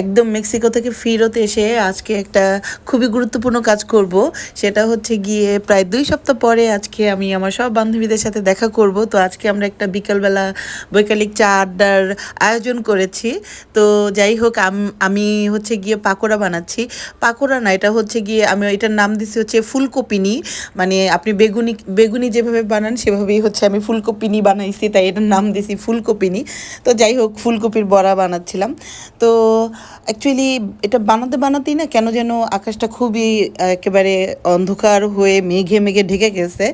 একদম মেক্সিকো থেকে ফিরত এসে আজকে একটা খুবই গুরুত্বপূর্ণ কাজ করব। সেটা হচ্ছে গিয়ে প্রায় দুই সপ্তাহ পরে আজকে আমি আমার সব বান্ধবীদের সাথে দেখা করব। তো আজকে আমরা একটা বিকালবেলা বৈকালিক চা আড্ডার আয়োজন করেছি। তো যাই হোক, আমি হচ্ছে গিয়ে পাকোড়া বানাচ্ছি। পাকোড়া না, এটা হচ্ছে গিয়ে আমি এটার নাম দিচ্ছি হচ্ছে ফুলকপিনি। মানে আপনি বেগুনি বেগুনি যেভাবে বানান, সেভাবেই হচ্ছে আমি ফুলকপিনি বানাইছি, তাই এটার নাম দিছি ফুলকপিনি। তো যাই হোক, ফুলকপির বড়া বানাচ্ছিলাম। তো অ্যাকচুয়ালি এটা বানাতে বানাতেই না কেন যেন আকাশটা খুবই একেবারে অন্ধকার হয়ে মেঘে মেঘে ঢেকে গেছে।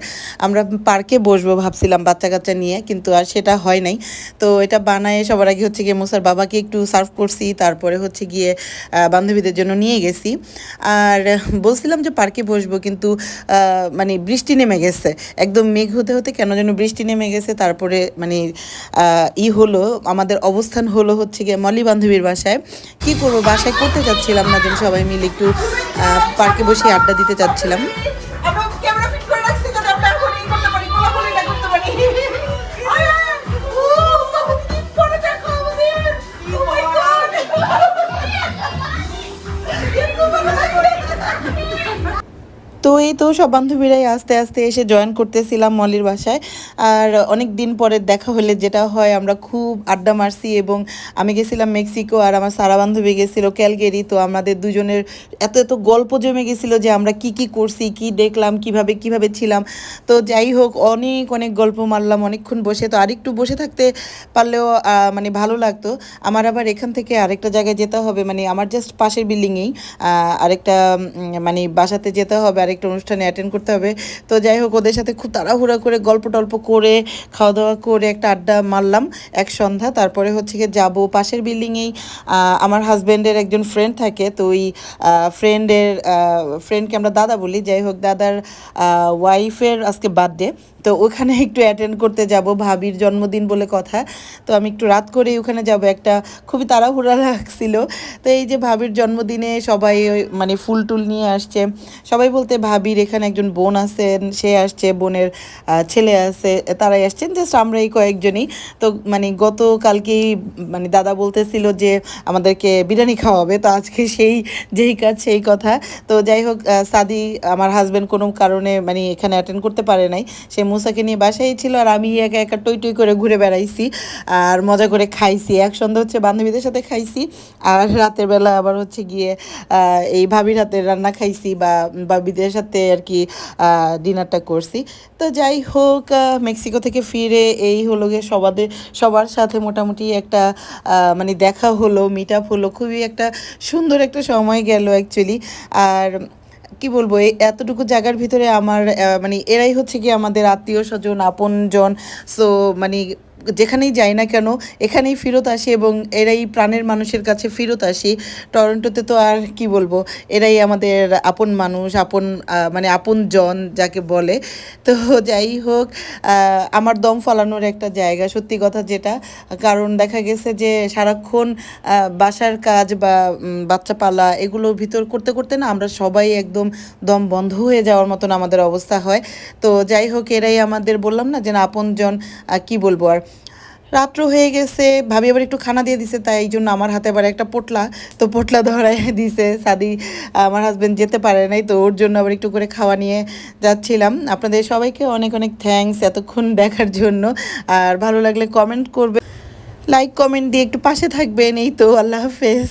আমরা পার্কে বসবো ভাবছিলাম বাচ্চা কাচ্চা নিয়ে, কিন্তু আর সেটা হয় নাই। তো এটা বানায় সবার আগে হচ্ছে গিয়ে মোসার বাবাকে একটু সার্ভ করছি, তারপরে হচ্ছে গিয়ে বান্ধবীদের জন্য নিয়ে গেছি। আর বলছিলাম যে পার্কে বসবো, কিন্তু মানে বৃষ্টি নেমে গেছে। একদম মেঘ হতে হতে কেন যেন বৃষ্টি নেমে গেছে। তারপরে মানে ই হলো, আমাদের অবস্থান হলো হচ্ছে গিয়ে মলি বান্ধবীর বাসায়। কি করব, বাসায় করতে চাচ্ছিলাম না যেন সবাই মিলে একটু পার্কে বসে আড্ডা দিতে চাচ্ছিলাম। তো এই তো সব বান্ধবীরাই আস্তে আস্তে এসে জয়েন করতেছিলাম মলির বাসায়। আর অনেক দিন পরে দেখা হলে যেটা হয়, আমরা খুব আড্ডা মারছি এবং আমি গেছিলাম মেক্সিকো আর আমার সারা বান্ধবী গেছিল ক্যালগেরি। তো আমাদের দুজনের এত এত গল্প জমে গেছিল যে আমরা কি কি করছি, কি দেখলাম, কীভাবে কীভাবে ছিলাম। তো যাই হোক, অনেক অনেক গল্প মারলাম, অনেকক্ষণ বসে। তো আরেকটু বসে থাকতে পারলেও মানে ভালো লাগতো। আমার আবার এখান থেকে আরেকটা জায়গায় যেতে হবে মানে আমার জাস্ট পাশের বিল্ডিংয়েই আরেকটা মানে বাসাতে যেতে হবে আরেকটা অনুষ্ঠানে অ্যাটেন্ড করতে হবে। তো যাই হোক, ওদের সাথে খুব তাড়াহুড়া করে গল্প টল্প করে খাওয়া দাওয়া করে একটা আড্ডা মারলাম এক সন্ধ্যা। তারপরে হচ্ছে গিয়ে যাব পাশের বিল্ডিংয়েই। আমার হাজব্যান্ডের একজন ফ্রেন্ড থাকে, তো ওই ফ্রেন্ডের ফ্রেন্ডকে আমরা দাদা বলি। যাই হোক, দাদার ওয়াইফের আজকে বার্থডে তো ওখানে একটু অ্যাটেন্ড করতে যাব, ভাবির জন্মদিন বলে কথা। তো আমি একটু রাত করেই ওখানে যাব। একটা খুবই তাড়াহুড়া লাগছিল। তো এই যে ভাবির জন্মদিনে সবাই মানে ফুল টুল নিয়ে আসছে। সবাই বলতে ভাবির এখানে একজন বোন আছেন, সে আসছে, বোনের ছেলে আছে, তারাই আসছেন জাস্ট আমরা এই কয়েকজনই। তো মানে গতকালকেই মানে দাদা বলতেছিল যে আমাদেরকে বিরিয়ানি খাওয়াবে, তো আজকে সেই, যেই কাজ, সেই কথা। তো যাই হোক সাদি আমার হাজব্যান্ড কোনো কারণে মানে এখানে অ্যাটেন্ড করতে পারে নাই। সে মুসাকে নিয়ে বাসায় ছিল আর আমি একা একা টই টই করে ঘুরে বেড়াইছি আর মজা করে খাইছি। এক সন্ধ্যা হচ্ছে বান্ধবীদের সাথে খাইছি আর রাতের বেলা আবার হচ্ছে গিয়ে এই ভাবির হাতে রান্না খাইছি বা বাবিদের সাথে আর কি ডিনারটা করছি। তো যাই হোক মেক্সিকো থেকে ফিরে এই হলো গিয়ে সবাদের, সবার সাথে মোটামুটি একটা মানে দেখা হলো মিট আপ হলো, খুবই একটা সুন্দর একটা সময় গেল অ্যাকচুয়ালি আর কি বলব এই এতটুকু জায়গার ভিতরে আমার মানে এরাই হচ্ছে কি আমাদের আত্মীয় স্বজন আপনজন। সো মানে যেখানেই যাই না কেন, এখানেই ফেরত আসি এবং এরাই প্রাণের মানুষের কাছে ফেরত আসি। টরন্টোতে তো আর কি বলব, এরাই আমাদের আপন মানুষ, আপন মানে আপন জন যাকে বলে। তো যাই হোক আমার দম ফলানোর একটা জায়গা, সত্যি কথা যেটা। কারণ দেখা গেছে যে সারাক্ষণ বাসার কাজ বা বাচ্চা পালা এগুলোর ভিতর করতে করতে না আমরা সবাই একদম দম বন্ধ হয়ে যাওয়ার মতন আমাদের অবস্থা হয়। তো যাই হোক, এরাই আমাদের বললাম না যে আপনজন কি বলব আর। রাত্র হয়ে গেছে, ভাবি আবার একটু খানা দিয়ে দিছে, তাই এই জন্য আমার হাতে আবার একটা পোটলা। তো পোটলা ধরাই দিছে, সাদি আমার হাজব্যান্ড যেতে পারে নাই, তো ওর জন্য আবার একটু করে খাওয়া নিয়ে যাচ্ছিলাম। আপনাদের সবাইকে অনেক অনেক থ্যাংকস এতক্ষণ দেখার জন্য, আর ভালো লাগলে কমেন্ট করবে। লাইক কমেন্ট দিয়ে একটু পাশে থাকবেন, এই তো, আল্লাহ হাফেজ।